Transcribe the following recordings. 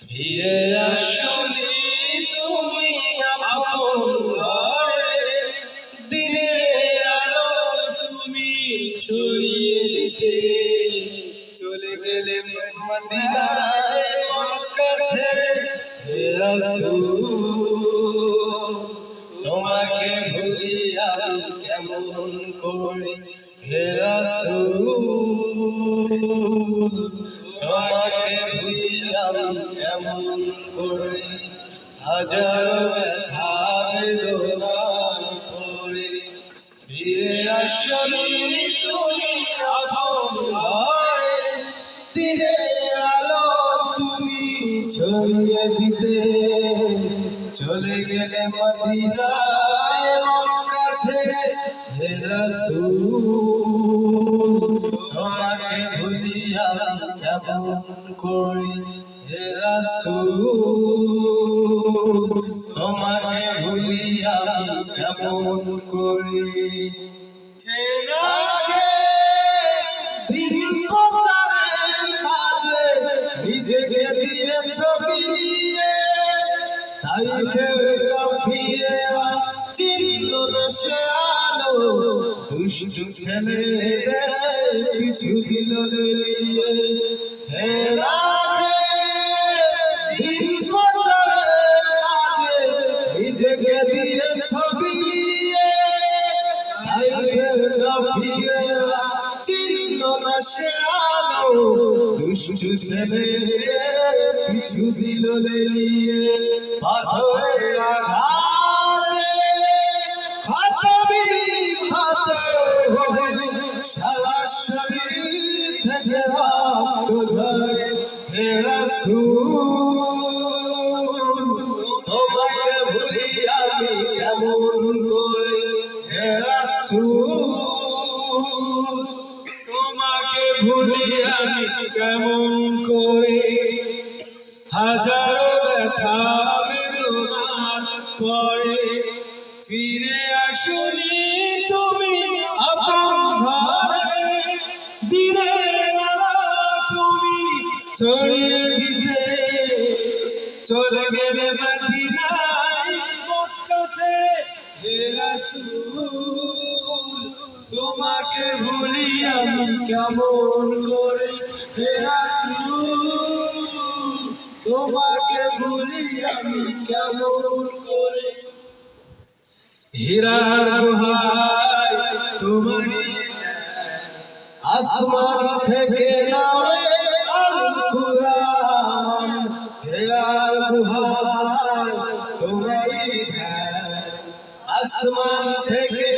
ফিরে আসনি তুমি আপন ঘরে। দিনের আলো তুমি ছড়িয়ে দিতে। চলে গেলে মদিনায় মক্কা রাসূল তোমাকে ভুলিয়া কেমন করে? হে তোমাকে ভুলিয়া কেমন করে? হাজার ব্যথা, বেদনার পরে ফিরে আসনি তুমি দিনের আলো তুমি ছড়িয়ে দিতে চলে গেলে মদিনায় মক্কা হে রাসূল, তোমাকে ভুলিয়া কেমন করি? হে রাসূল, তোমাকে ভুলিয়া কেমন করি? আগে দিন আলো। দুষ্টু ছেলেদের পিছু দিল লিয়ে হে রাধে, দিন প্রচারের কাজে নিজেকে তাই ফের কাফিয়ে চিন্ত না সে আলো। দুষ্টু পিছু দিল লিয়ে পাথরের আঘাতে ক্ষত বিক্ষত হয়ে সারা শরীর থেকে রক্ত ঝরে হে রাসূল তোমাকে ভুলি আমি কেমন? ভুলি আমি কেমন করে হাজারো ব্যথা বেদনার পরে ফিরে আসুনি তুমি আপন ঘরে দিনের তুমি ছড়িয়ে দিতে চলে গেলে মদিনায় তোমাকে ভুলি আমি কেমন করে হে রাসূল, তোমাকে ভুলি আমি কেমন করে। হীরার গুহায় তোমারি আসমান থেকে নামে হীরার গুহায় আসমান থেকে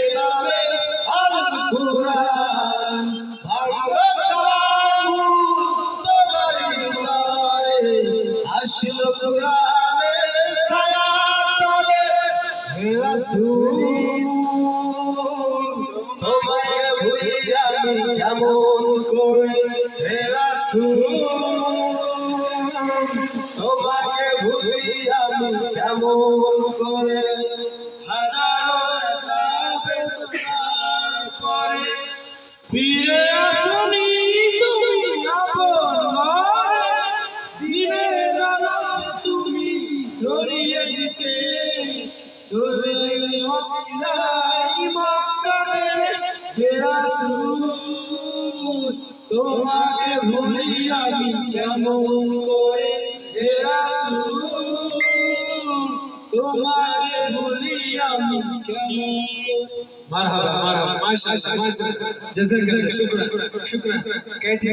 তোমাকে ভুলি আমি কেমন করে তোমাকে ভুলি আমি কেমন করে হাজারো পরে ফিরে আসনি তুমি আপন ঘরে। দিনের আলো তুমি ছড়িয়ে দিতে। চলে গেলে মদিনায় মক্কা হে তোমাকে ভুলি আমি কেমন করে? হে রাসূল তোমাকে مرحبا مرحبا ما شاء الله ما شاء الله جزاك الله شكرا شكرا كيف